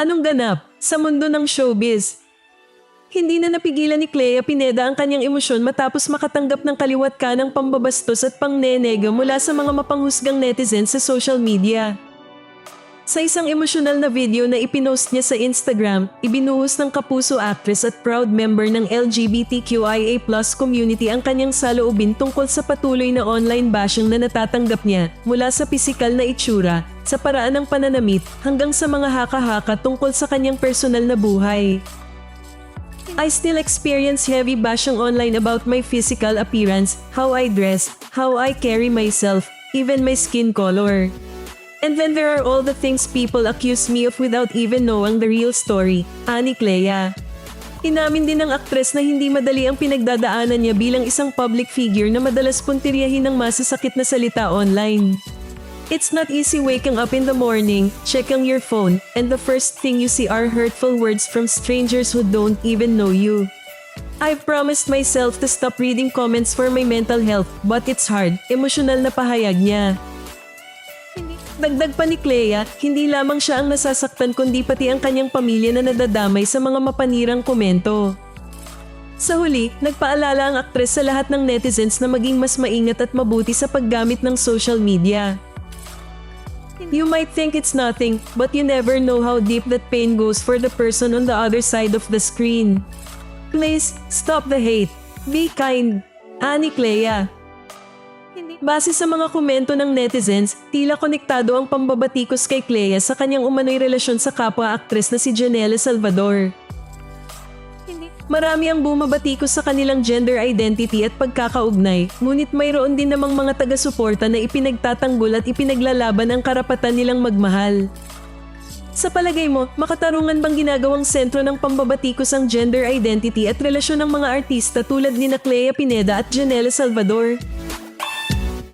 Anong ganap sa mundo ng showbiz? Hindi na napigilan ni Clea Pineda ang kanyang emosyon matapos makatanggap ng kaliwat ka ng pambabastos at pangnenega mula sa mga mapanghusgang netizens sa social media. Sa isang emosyonal na video na ipinost niya sa Instagram, ibinuhos ng kapuso actress at proud member ng LGBTQIA community ang kanyang saloobin tungkol sa patuloy na online bashing na natatanggap niya mula sa pisikal na itsura, sa paraan ng pananamit, hanggang sa mga haka-haka tungkol sa kanyang personal na buhay. I still experience heavy bashing online about my physical appearance, how I dress, how I carry myself, even my skin color. And then there are all the things people accuse me of without even knowing the real story, ani Clea. Inamin din ng aktres na hindi madali ang pinagdadaanan niya bilang isang public figure na madalas puntiryahin ng masasakit na salita online. It's not easy waking up in the morning, checking your phone, and the first thing you see are hurtful words from strangers who don't even know you. I've promised myself to stop reading comments for my mental health, but it's hard. Emosyonal na pahayag niya. Dagdag pa ni Clea, hindi lamang siya ang nasasaktan kundi pati ang kanyang pamilya na nadadamay sa mga mapanirang komento. Sa huli, nagpaalala ang aktres sa lahat ng netizens na maging mas maingat at mabuti sa paggamit ng social media. You might think it's nothing, but you never know how deep that pain goes for the person on the other side of the screen. Please, stop the hate. Be kind. Ani Clea. Base sa mga komento ng netizens, tila konektado ang pambabatikos kay Clea sa kanyang umano'y relasyon sa kapwa-aktres na si Janelle Salvador. Marami ang bumabatikos sa kanilang gender identity at pagkakaugnay, ngunit mayroon din namang mga taga-suporta na ipinagtatanggol at ipinaglalaban ang karapatan nilang magmahal. Sa palagay mo, makatarungan bang ginagawang sentro ng pambabatikos ang gender identity at relasyon ng mga artista tulad ni Clea Pineda at Janelle Salvador?